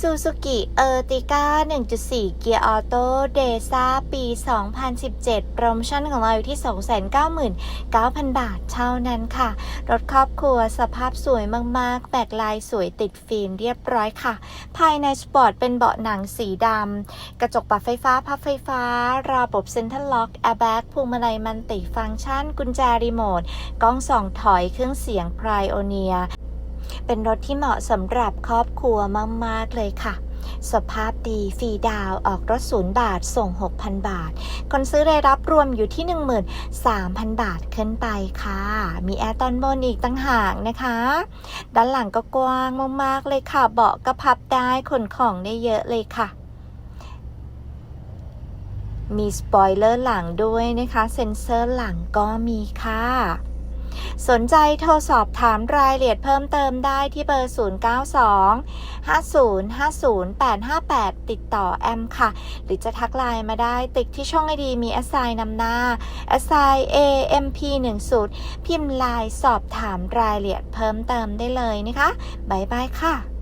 ซูซูกิเออร์ติก้า 1.4 เกียร์ออโต้เดซ่าปี 2017 โปรโมชั่นของเราอยู่ที่ 299,000 บาทเท่านั้นค่ะ รถครอบครัวสภาพสวยมากๆ แบกลายสวยติดฟิล์มเรียบร้อยค่ะ ภายในสปอร์ตเป็นเบาะหนังสีดำ กระจกปรับไฟฟ้า พับไฟฟ้า ระบบเซ็นทรัลล็อกแอร์แบ็กพวงมาลัยมันติฟังก์ชัน กุญแจรีโมท กล้องส่องถอยเครื่องเสียงไพรโอเนีย เป็นรถที่เหมาะสำหรับครอบครัวมาก ๆ เลยค่ะ สภาพดีฟรีดาวออกรถศูนย์บาทส่ง 6,000 บาท คนซื้อรายรับรวมอยู่ที่ 13,000 บาทขึ้นไปค่ะ มีแอร์ตอนบนอีกตั้งหากนะคะ ด้านหลังก็กว้างมาก ๆ เลยค่ะ เบาะก็พับได้ขนของได้เยอะเลยค่ะมีสปอยเลอร์หลังด้วยนะคะ เซ็นเซอร์หลังก็มีค่ะ สนใจโทรสอบถามรายละเอียดเพิ่มเติมได้ที่เบอร์ 092 50 50 858 ติดต่อแอมค่ะ หรือจะทักไลน์มาได้ติดที่ช่องไอดีมีแอสไซน์นำหน้าแอสไซน์ AMP 1 0พิมพ์ไลน์สอบถามรายละเอียดเพิ่มเติมได้เลยนะคะ บ๊ายบายค่ะ